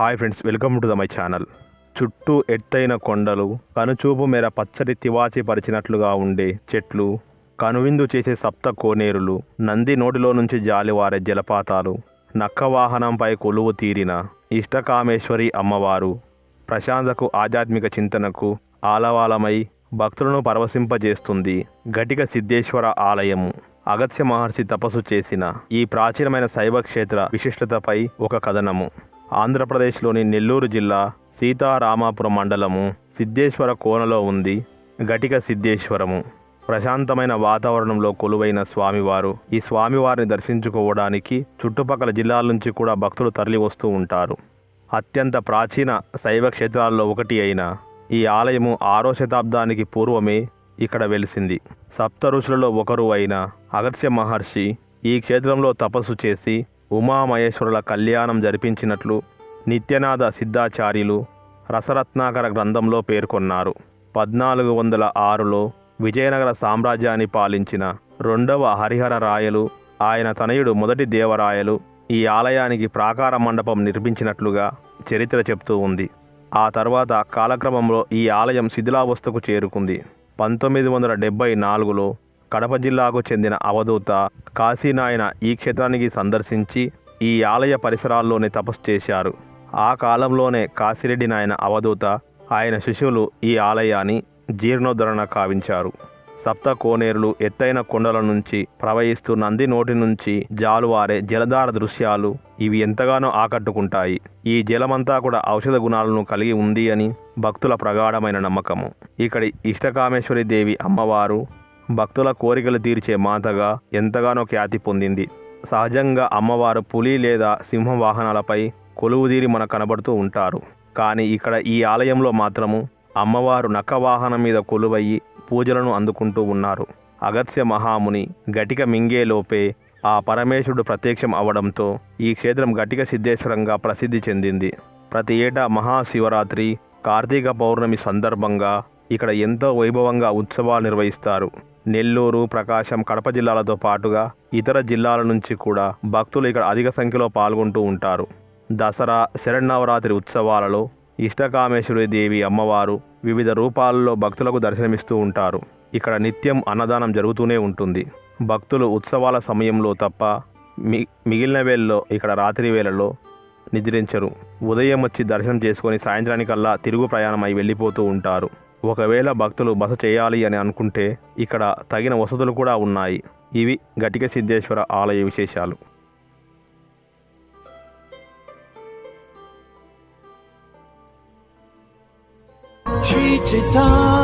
Hi friends welcome to the my channel చుట్టూ ఎత్తైన కొండలు కనుచూపు మేర పచ్చడి తివాచి పరిచినట్లుగా ఉండే చెట్లు కనువిందు చేసే సప్త కోనేరులు నంది నోటిలో నుంచి జాలివారే జలపాతాలు నక్క వాహనంపై కొలువు తీరిన ఇష్టకామేశ్వరి అమ్మవారు ప్రశాంతకు ఆధ్యాత్మిక చింతనకు ఆలవాలమై భక్తులను పరవశింపజేస్తుంది ఘటిక సిద్ధేశ్వర ఆలయము. అగత్య మహర్షి తపస్సు చేసిన ఈ ప్రాచీనమైన శైవ క్షేత్ర విశిష్టతపై ఒక కథనము. ఆంధ్రప్రదేశ్లోని నెల్లూరు జిల్లా సీతారామాపురం మండలము సిద్ధేశ్వర కోనలో ఉంది ఘటిక సిద్ధేశ్వరము. ప్రశాంతమైన వాతావరణంలో కొలువైన స్వామివారు ఈ స్వామివారిని దర్శించుకోవడానికి చుట్టుపక్కల జిల్లాల నుంచి కూడా భక్తులు తరలి వస్తూ ఉంటారు. అత్యంత ప్రాచీన శైవ క్షేత్రాల్లో ఒకటి అయిన ఈ ఆలయము ఆరో శతాబ్దానికి పూర్వమే ఇక్కడ వెలిసింది. సప్త ఋషులలో ఒకరు అయిన అగస్య మహర్షి ఈ క్షేత్రంలో తపస్సు చేసి ఉమామహేశ్వరుల కళ్యాణం జరిపించినట్లు నిత్యనాథ సిద్ధాచార్యులు రసరత్నాకర గ్రంథంలో పేర్కొన్నారు. పద్నాలుగు వందల ఆరులో విజయనగర సామ్రాజ్యాన్ని పాలించిన రెండవ హరిహర రాయలు ఆయన తనయుడు మొదటి దేవరాయలు ఈ ఆలయానికి ప్రాకార మండపం నిర్మించినట్లుగా చరిత్ర చెప్తూ ఉంది. ఆ తర్వాత కాలక్రమంలో ఈ ఆలయం శిథిలావస్థకు చేరుకుంది. పంతొమ్మిది వందల డెబ్బై నాలుగులో కడప జిల్లాకు చెందిన అవధూత కాశీనాయన ఈ క్షేత్రానికి సందర్శించి ఈ ఆలయ పరిసరాల్లోనే తపస్సు చేశారు. ఆ కాలంలోనే కాశిరెడ్డి నాయన అవధూత ఆయన శిష్యులు ఈ ఆలయాన్ని జీర్ణోద్ధరణ కావించారు. సప్త కోనేరులు ఎత్తైన కొండల నుంచి ప్రవహిస్తూ నంది నోటి నుంచి జాలువారే జలధార దృశ్యాలు ఇవి ఎంతగానో ఆకట్టుకుంటాయి. ఈ జలమంతా కూడా ఔషధ గుణాలను కలిగి ఉంది అని భక్తుల ప్రగాఢమైన నమ్మకము. ఇక్కడి ఇష్టకామేశ్వరి దేవి అమ్మవారు భక్తుల కోరికలు తీర్చే మాతగా ఎంతగానో ఖ్యాతి పొందింది. సహజంగా అమ్మవారు పులి లేదా సింహం వాహనాలపై కొలువుదీరి మన కనబడుతూ ఉంటారు. కానీ ఇక్కడ ఈ ఆలయంలో మాత్రము అమ్మవారు నక్క వాహనం మీద కొలువయ్యి పూజలను అందుకుంటూ ఉన్నారు. అగత్య మహాముని గటిక మింగేలోపే ఆ పరమేశ్వరుడు ప్రత్యక్షం అవడంతో ఈ క్షేత్రం గటిక సిద్ధేశ్వరంగా ప్రసిద్ధి చెందింది. ప్రతి ఏటా మహాశివరాత్రి కార్తీక పౌర్ణమి సందర్భంగా ఇక్కడ ఎంతో వైభవంగా ఉత్సవాలు నిర్వహిస్తారు. నెల్లూరు ప్రకాశం కడప జిల్లాలతో పాటుగా ఇతర జిల్లాల నుంచి కూడా భక్తులు ఇక్కడ అధిక సంఖ్యలో పాల్గొంటూ ఉంటారు. దసరా శరణవరాత్రి ఉత్సవాలలో ఇష్టకామేశ్వరి దేవి అమ్మవారు వివిధ రూపాలలో భక్తులకు దర్శనమిస్తూ ఉంటారు. ఇక్కడ నిత్యం అన్నదానం జరుగుతూనే ఉంటుంది. భక్తులు ఉత్సవాల సమయంలో తప్ప మి మిగిలిన వేళల్లో ఇక్కడ రాత్రి వేళల్లో నిద్రించరు. ఉదయం వచ్చి దర్శనం చేసుకొని సాయంత్రానికల్లా తిరుగు ప్రయాణమై వెళ్ళిపోతూ ఉంటారు. ఒకవేళ భక్తులు బస చేయాలి అని అనుకుంటే ఇక్కడ తగిన వసతులు కూడా ఉన్నాయి. ఇవి ఘటిక సిద్ధేశ్వర ఆలయ విశేషాలు. Sri